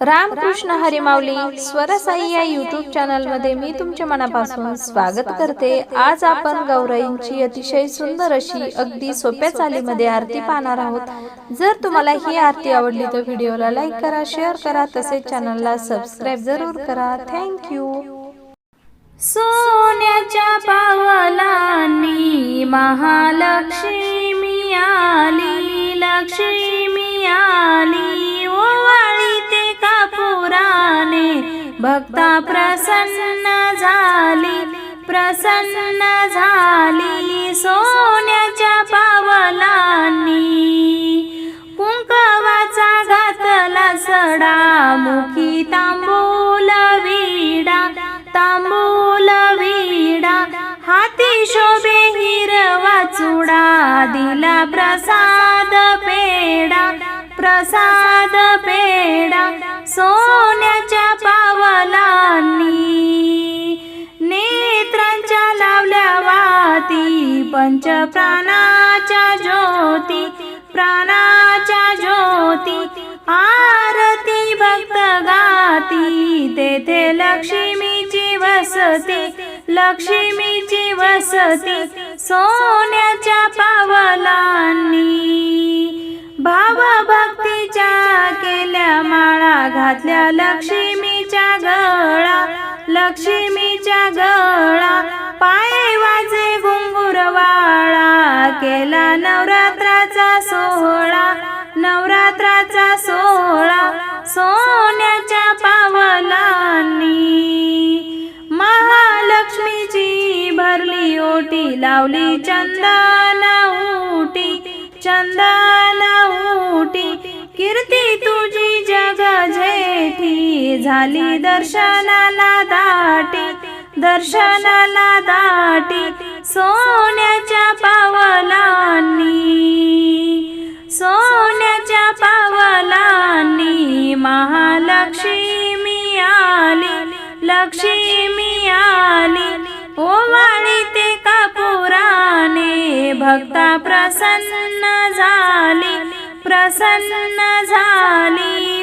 रामकृष्ण हरिमावली स्वरसाई या युट्यूब चॅनलमध्ये मी तुमच्या मनापासून स्वागत करते. आज आपण गौराईंची अतिशय सुंदर अशी अगदी सोप्या चालीमध्ये आरती पाहणार आहोत. जर तुम्हाला ही आरती आवडली तर व्हिडिओला लाईक करा शेअर करा तसेच चॅनलला सबस्क्राईब जरूर करा. थँक्यू सोन्याच्या पावलांनी महालक्ष्मी आली लक्ष्मी आली. भक्ता प्रसन्न झाली प्रसन्न झाली सोन्याच्या पावलांनी. कुंकवाचा घातला सडा मुखी तांबूल विडा तांबूल विडा. हाती शोभे हिरवा चुडा दिला प्रसाद पेडा प्रसाद पेडा सो पंच प्राणाच्या ज्योती प्राणाच्या ज्योती आरती भक्त गाती. तेथे लक्ष्मीची वसती लक्ष्मीची वसती सोन्याच्या पावलांनी. भाव भक्तीच्या केल्या माळा घातल्या लक्ष्मीच्या गळा लक्ष्मीच्या गळा भरली ओटी लावली चंदाला उटी चंदाला उटी कीर्ती तुझी जग झेठी झाली दर्शनाला दाटी दर्शनाला दाटी. सोन्याच्या पावलांनी सोन्याच्या पावलांनी महालक्ष्मी आली लक्ष्मी आली. भक्ता प्रसन्न झाली प्रसन्न झाली.